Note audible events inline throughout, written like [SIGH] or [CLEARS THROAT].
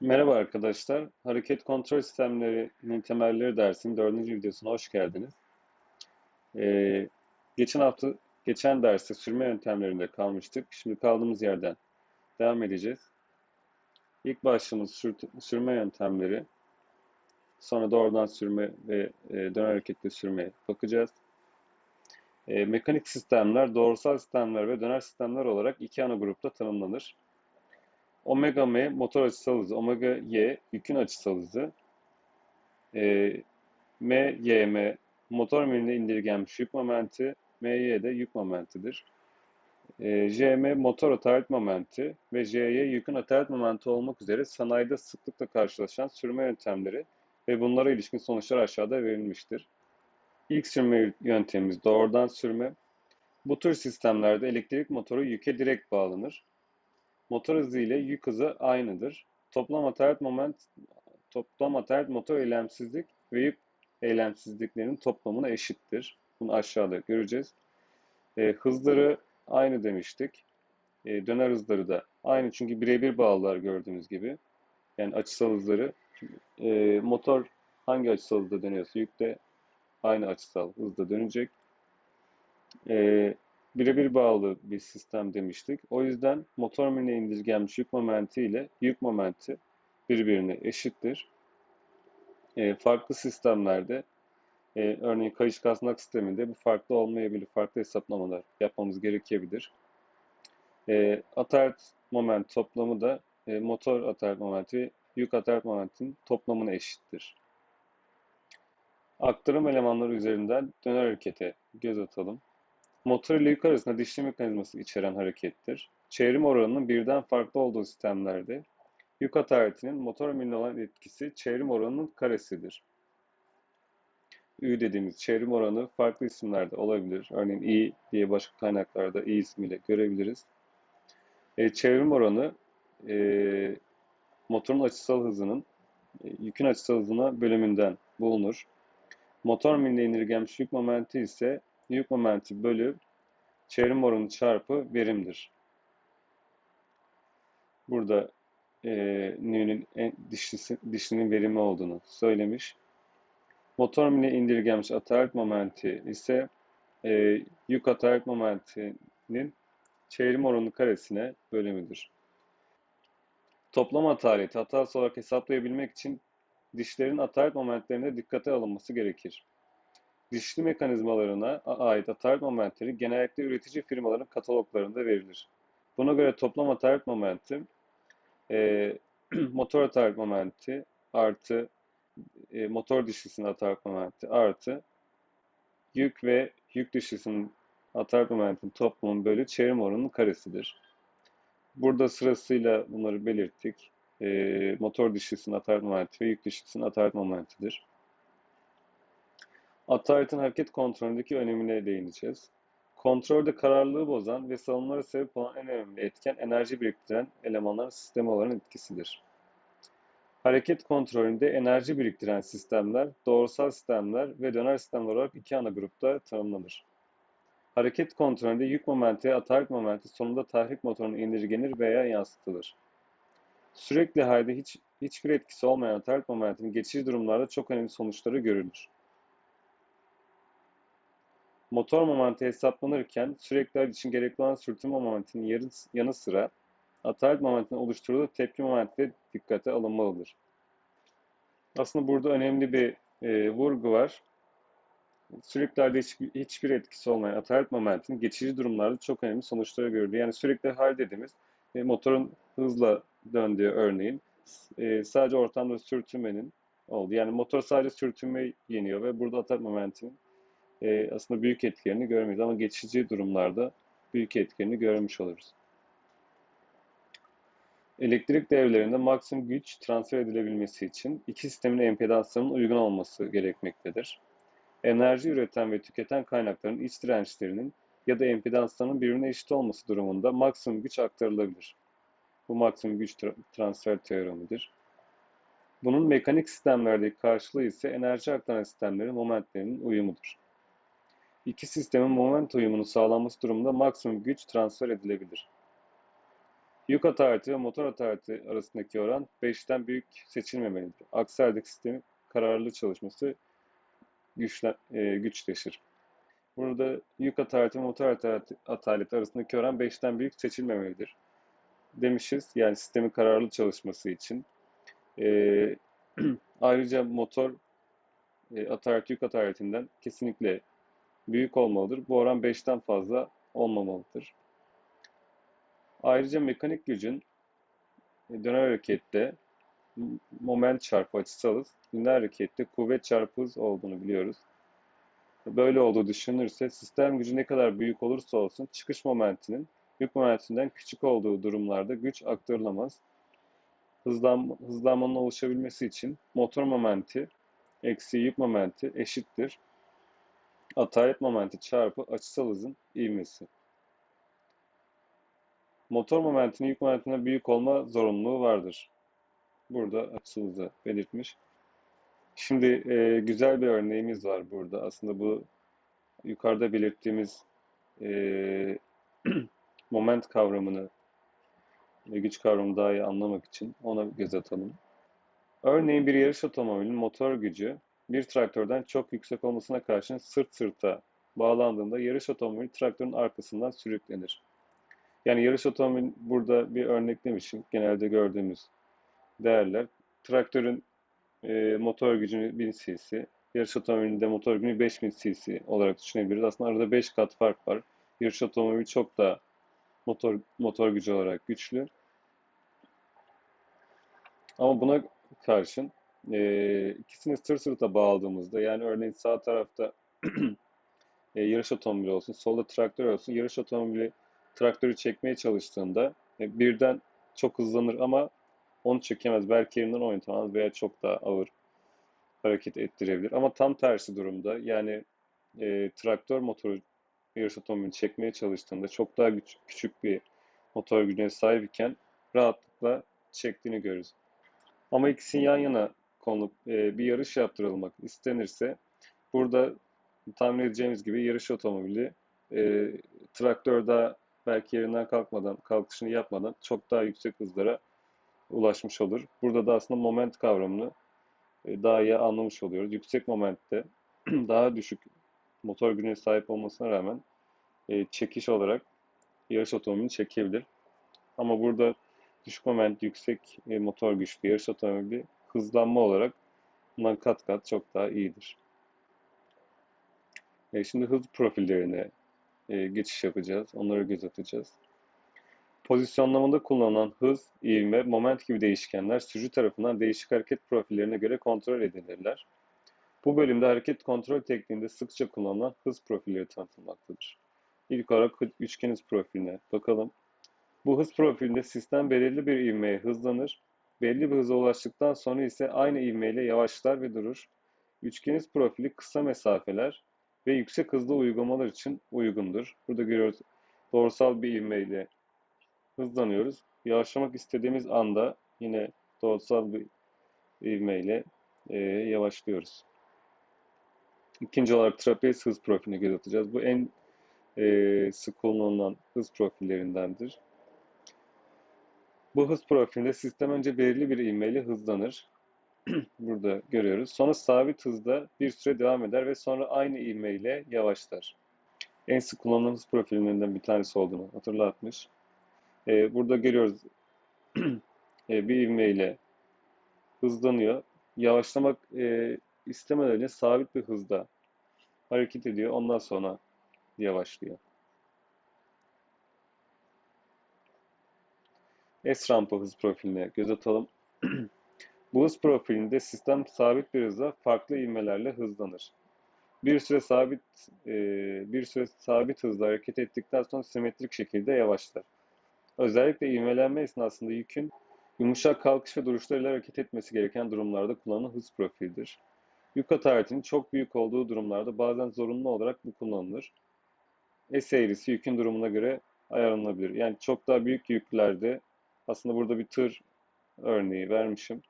Merhaba arkadaşlar. Hareket kontrol sistemlerinin temelleri dersinin dördüncü videosuna hoş geldiniz. Ee, geçen hafta, geçen derste sürme yöntemlerinde kalmıştık. Şimdi kaldığımız yerden devam edeceğiz. İlk başlığımız sür, sürme yöntemleri. Sonra doğrudan sürme ve e, döner hareketli sürmeye bakacağız. E, mekanik sistemler, doğrusal sistemler ve döner sistemler olarak iki ana grupta tanımlanır. Omega M motor açısal hızı, omega Y yükün açısal hızı, e, M, Y, M motor milinde indirgenmiş yük momenti, M, Y de yük momentidir. E, J, M motor atalet momenti ve J, Y yükün atalet momenti olmak üzere sanayide sıklıkla karşılaşan sürme yöntemleri ve bunlara ilişkin sonuçlar aşağıda verilmiştir. İlk sürme yöntemimiz doğrudan sürme. Bu tür sistemlerde elektrik motoru yüke direkt bağlanır. Motor hızı ile yük hızı aynıdır. Toplam atalet moment toplam atalet motor eylemsizlik ve yük eylemsizliklerinin toplamına eşittir. Bunu aşağıda göreceğiz. E, hızları aynı demiştik. E, döner hızları da aynı çünkü birebir bağlılar gördüğünüz gibi. Yani açısal hızları. E, motor hangi açısal hızda dönüyorsa yük de aynı açısal hızda dönecek. E, birebir bağlı bir sistem demiştik. O yüzden motor miline indirgenmiş yük momenti ile yük momenti birbirine eşittir. E, farklı sistemlerde e, örneğin kayış kasnak sisteminde bu farklı olmayabilir. Farklı hesaplamalar yapmamız gerekebilir. E, atalet moment toplamı da e, motor atalet momenti yük atalet momentin toplamına eşittir. Aktarım elemanları üzerinden döner harekete göz atalım. Motor ile yük arasında dişli mekanizması içeren harekettir. Çevrim oranının birden farklı olduğu sistemlerde yük ataletinin motor miline olan etkisi çevrim oranının karesidir. Ü dediğimiz çevrim oranı farklı isimlerde olabilir. Örneğin I diye başka kaynaklarda I ismiyle görebiliriz. E, çevrim oranı e, motorun açısal hızının e, yükün açısal hızına bölümünden bulunur. Motor miline indirgenmiş yük momenti ise yük momenti bölü çevrim oranı çarpı verimdir. Burada e, New'nin dişlisi, dişlinin verimi olduğunu söylemiş. Motor miline indirgenmiş atalet momenti ise e, yük atalet momentinin çevrim oranı karesine bölümüdür. Toplam ataleti hatasız olarak hesaplayabilmek için dişlerin atalet momentlerine dikkate alınması gerekir. Dişli mekanizmalarına ait atalet momentleri genellikle üretici firmaların kataloglarında verilir. Buna göre toplam atalet momenti e, [CLEARS THROAT] motor atalet momenti artı e, motor dişlisinin atalet momenti artı yük ve yük dişlisinin atalet momentin toplamı bölü çevrim oranının karesidir. Burada sırasıyla bunları belirttik. E, motor dişlisinin atalet momenti ve yük dişlisinin atalet momentidir. Ataletin hareket kontrolündeki önemine değineceğiz. Kontrolde kararlılığı bozan ve salınımlara sebep olan en önemli etken enerji biriktiren elemanların sistemi olan etkisidir. Hareket kontrolünde enerji biriktiren sistemler, doğrusal sistemler ve döner sistemler olarak iki ana grupta tanımlanır. Hareket kontrolünde yük momenti, atalet momenti sonunda tahrik motoruna indirgenir veya yansıtılır. Sürekli halde hiç, hiçbir etkisi olmayan atalet momentinin geçici durumlarda çok önemli sonuçları görülür. Motor momenti hesaplanırken sürekli hal için gerekli olan sürtünme momentinin yanı sıra atalet momentinin oluşturduğu tepki momenti de dikkate alınmalıdır. Aslında burada önemli bir e, vurgu var. Sürekli halde hiçbir, etkisi olmayan atalet momentinin geçici durumlarda çok önemli sonuçları görülüyor. Yani sürekli hal dediğimiz e, motorun hızla döndüğü örneğin e, sadece ortamda sürtünmenin oldu. Yani motor sadece sürtünme yeniyor ve burada atalet momentinin e, aslında büyük etkilerini görmeyiz ama geçici durumlarda büyük etkilerini görmüş oluruz. Elektrik devrelerinde maksimum güç transfer edilebilmesi için iki sistemin empedanslarının uygun olması gerekmektedir. Enerji üreten ve tüketen kaynakların iç dirençlerinin ya da empedanslarının birbirine eşit olması durumunda maksimum güç aktarılabilir. Bu maksimum güç tra transfer teoremidir. Bunun mekanik sistemlerdeki karşılığı ise enerji aktaran sistemlerin momentlerinin uyumudur. İki sistemin moment uyumunun sağlanması durumunda maksimum güç transfer edilebilir. Yük atareti ve motor atareti arasındaki oran 5'ten büyük seçilmemelidir. Aksi halde sistemin kararlı çalışması güçle, e, güçleşir. Burada yük atareti ve motor ataleti arasındaki oran 5'ten büyük seçilmemelidir. Demişiz yani sistemin kararlı çalışması için. E, [CLEARS THROAT] ayrıca motor e, atalet yük ataletinden kesinlikle büyük olmalıdır. Bu oran 5'ten fazla olmamalıdır. Ayrıca mekanik gücün e, döner harekette moment çarpı açısal hız, lineer harekette kuvvet çarpı hız olduğunu biliyoruz. Böyle olduğu düşünülürse sistem gücü ne kadar büyük olursa olsun çıkış momentinin yük momentinden küçük olduğu durumlarda güç aktarılamaz. Hızlan, hızlanmanın oluşabilmesi için motor momenti eksi yük momenti eşittir. Atalet momenti çarpı açısal hızın ivmesi. Motor momentinin yük momentinden büyük olma zorunluluğu vardır. Burada açısal hızı belirtmiş. Şimdi e, güzel bir örneğimiz var burada. Aslında bu yukarıda belirttiğimiz e, [CLEARS THROAT] moment kavramını ve güç kavramını daha iyi anlamak için ona göz atalım. Örneğin bir yarış otomobilinin motor gücü bir traktörden çok yüksek olmasına karşın sırt sırta bağlandığında yarış otomobili traktörün arkasından sürüklenir. Yani yarış otomobili burada bir örneklemişim. Genelde gördüğümüz değerler. Traktörün e, motor gücünü 1000 cc, yarış otomobilinde motor gücünü 5000 cc olarak düşünebiliriz. Aslında arada 5 kat fark var. Yarış otomobili çok daha motor motor gücü olarak güçlü. Ama buna karşın e, ikisini sırt sırta bağladığımızda yani örneğin sağ tarafta [CLEARS THROAT] e, yarış otomobili olsun, solda traktör olsun. Yarış otomobili traktörü çekmeye çalıştığında e, birden çok hızlanır ama onu çekemez. Belki yerinden oynatamaz veya çok daha ağır hareket ettirebilir. Ama tam tersi durumda yani e, traktör motoru yarış otomobilini çekmeye çalıştığında çok daha güç, küçük bir motor gücüne sahip iken rahatlıkla çektiğini görürüz. Ama ikisini yan yana konup e, bir yarış yaptırılmak istenirse burada tahmin edeceğimiz gibi yarış otomobili e, traktörde belki yerinden kalkmadan, kalkışını yapmadan çok daha yüksek hızlara ulaşmış olur. Burada da aslında moment kavramını e, daha iyi anlamış oluyoruz. Yüksek momentte [CLEARS THROAT] daha düşük motor gücüne sahip olmasına rağmen e, çekiş olarak yarış otomobilini çekebilir. Ama burada düşük moment, yüksek e, motor güçlü yarış otomobili hızlanma olarak bundan kat kat çok daha iyidir. E, şimdi hız profillerine e, geçiş yapacağız. Onlara göz atacağız. Pozisyonlamada kullanılan hız, ivme, moment gibi değişkenler sürücü tarafından değişik hareket profillerine göre kontrol edilirler. Bu bölümde hareket kontrol tekniğinde sıkça kullanılan hız profilleri tanıtılmaktadır. İlk olarak üçgen hız profiline bakalım. Bu hız profilinde sistem belirli bir ivmeye hızlanır. Belli bir hıza ulaştıktan sonra ise aynı ivmeyle yavaşlar ve durur. Üçgen hız profili kısa mesafeler ve yüksek hızlı uygulamalar için uygundur. Burada görüyoruz doğrusal bir ivmeyle hızlanıyoruz. Yavaşlamak istediğimiz anda yine doğrusal bir ivmeyle e, yavaşlıyoruz. İkinci olarak trapez hız profiline göz atacağız. Bu en e, sık kullanılan hız profillerindendir. Bu hız profilinde sistem önce belirli bir ivmeyle hızlanır. [CLEARS THROAT] Burada görüyoruz. Sonra sabit hızda bir süre devam eder ve sonra aynı ivmeyle yavaşlar. En sık kullanılan hız profillerinden bir tanesi olduğunu hatırlatmış. Ee, burada görüyoruz [CLEARS THROAT] ee, bir ivmeyle hızlanıyor. Yavaşlamak e, istemeden önce sabit bir hızda hareket ediyor. Ondan sonra yavaşlıyor. S-rampa hız profiline göz atalım. [CLEARS THROAT] Bu hız profilinde sistem sabit bir hızla farklı ivmelerle hızlanır. Bir süre sabit e, bir süre sabit hızla hareket ettikten sonra simetrik şekilde yavaşlar. Özellikle ivmelenme esnasında yükün yumuşak kalkış ve duruşlarıyla hareket etmesi gereken durumlarda kullanılan hız profildir. Yük ataletinin çok büyük olduğu durumlarda bazen zorunlu olarak bu kullanılır. S eğrisi yükün durumuna göre ayarlanabilir. Yani çok daha büyük yüklerde aslında burada bir tır örneği vermişim.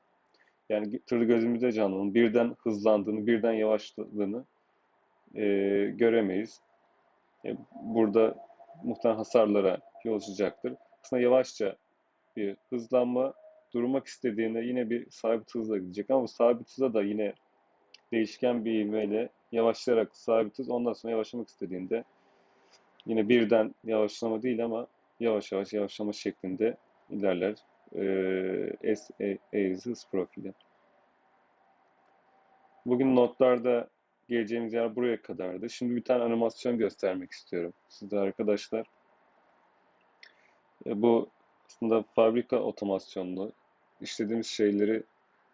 Yani tırı gözümüzde canlanın. Birden hızlandığını, birden yavaşladığını e, göremeyiz. E, burada muhtemelen hasarlara yol açacaktır. Aslında yavaşça bir hızlanma. Durmak istediğinde yine bir sabit hızla gidecek ama bu sabit hıza da yine değişken bir ivmeyle yavaşlayarak sabit hız ondan sonra yavaşlamak istediğinde yine birden yavaşlama değil ama yavaş yavaş yavaşlama şeklinde ilerler. Ee, E, E hız profili. Bugün notlarda geleceğimiz yer buraya kadardı. Şimdi bir tane animasyon göstermek istiyorum size arkadaşlar. E, bu aslında fabrika otomasyonlu. İşlediğimiz şeyleri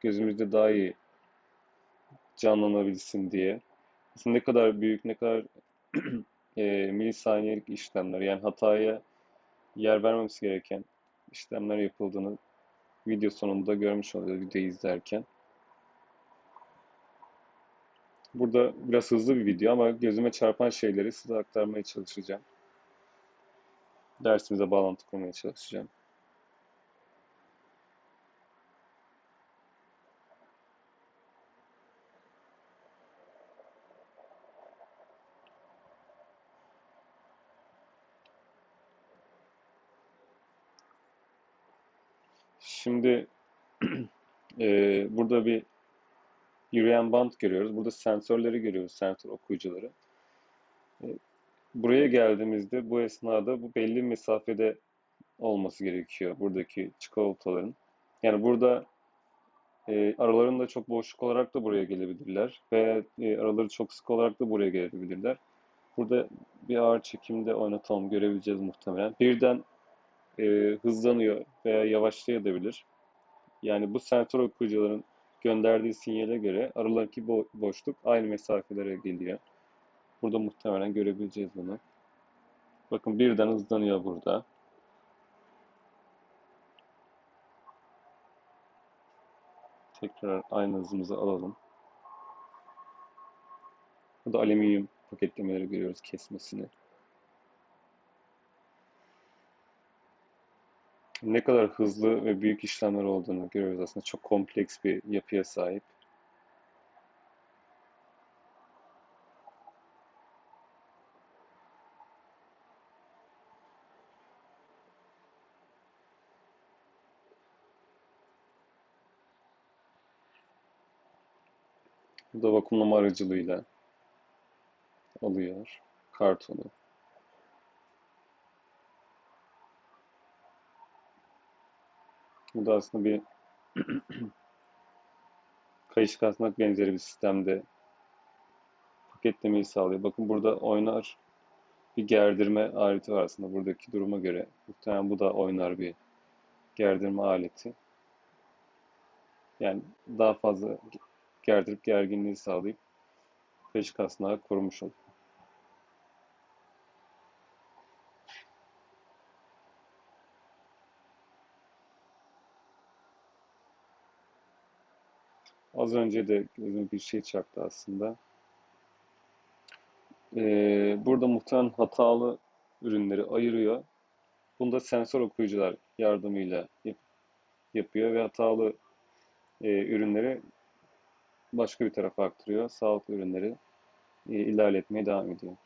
gözümüzde daha iyi canlanabilsin diye. Aslında ne kadar büyük, ne kadar [CLEARS THROAT] e, milisaniyelik işlemler, yani hataya yer vermemesi gereken işlemler yapıldığını video sonunda görmüş oluyoruz videoyu izlerken. Burada biraz hızlı bir video ama gözüme çarpan şeyleri size aktarmaya çalışacağım. Dersimize bağlantı kurmaya çalışacağım. Şimdi [CLEARS THROAT] e, burada bir yürüyen bant görüyoruz. Burada sensörleri görüyoruz, sensör okuyucuları. E, buraya geldiğimizde bu esnada bu belli mesafede olması gerekiyor buradaki çikolataların. Yani burada e, aralarında çok boşluk olarak da buraya gelebilirler veya e, araları çok sık olarak da buraya gelebilirler. Burada bir ağır çekimde oynatalım görebileceğiz muhtemelen. Birden e, hızlanıyor veya yavaşlayabilir. Yani bu sensör okuyucuların gönderdiği sinyale göre aralarındaki bo boşluk aynı mesafelere geliyor. Burada muhtemelen görebileceğiz bunu. Bakın birden hızlanıyor burada. Tekrar aynı hızımızı alalım. Burada alüminyum paketlemeleri görüyoruz kesmesini. Ne kadar hızlı ve büyük işlemler olduğunu görüyoruz aslında. Çok kompleks bir yapıya sahip. Bu da vakumlama aracılığıyla alıyor kartonu. Bu da aslında bir [CLEARS THROAT] kayış kasnak benzeri bir sistemde paketlemeyi sağlıyor. Bakın burada oynar bir gerdirme aleti var aslında buradaki duruma göre. Muhtemelen bu da oynar bir gerdirme aleti. Yani daha fazla gerdirip gerginliği sağlayıp kayış kasnağı korumuş oluyor. Az önce de bir şey çarptı aslında. Ee, burada muhtemelen hatalı ürünleri ayırıyor. Bunda sensör okuyucular yardımıyla yap yapıyor ve hatalı e, ürünleri başka bir tarafa aktarıyor. Sağlıklı ürünleri e, ilerletmeye devam ediyor.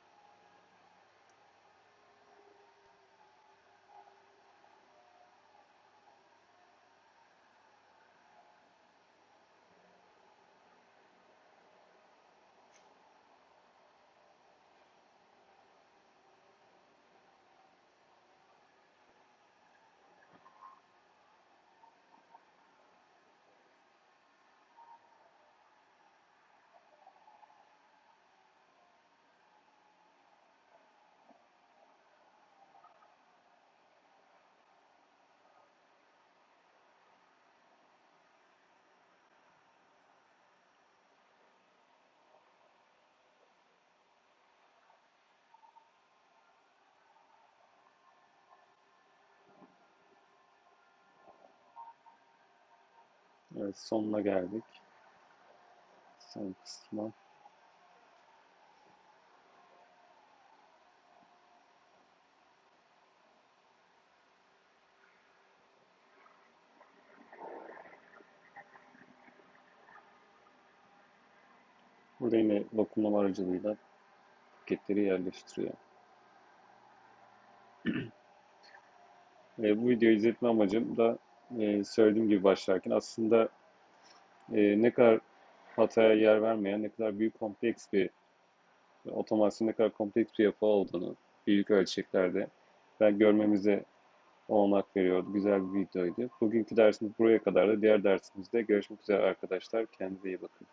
Evet sonuna geldik. Son kısma. Burada yine vakumlama aracılığıyla paketleri yerleştiriyor. [CLEARS THROAT] E, bu videoyu izletme amacım da e, söylediğim gibi başlarken aslında e, ne kadar hataya yer vermeyen, ne kadar büyük kompleks bir otomasyon ne kadar kompleks bir yapı olduğunu büyük ölçeklerde ben görmemize olanak veriyordu. Güzel bir videoydu. Bugünkü dersimiz buraya kadar da diğer dersimizde görüşmek üzere arkadaşlar. Kendinize iyi bakın.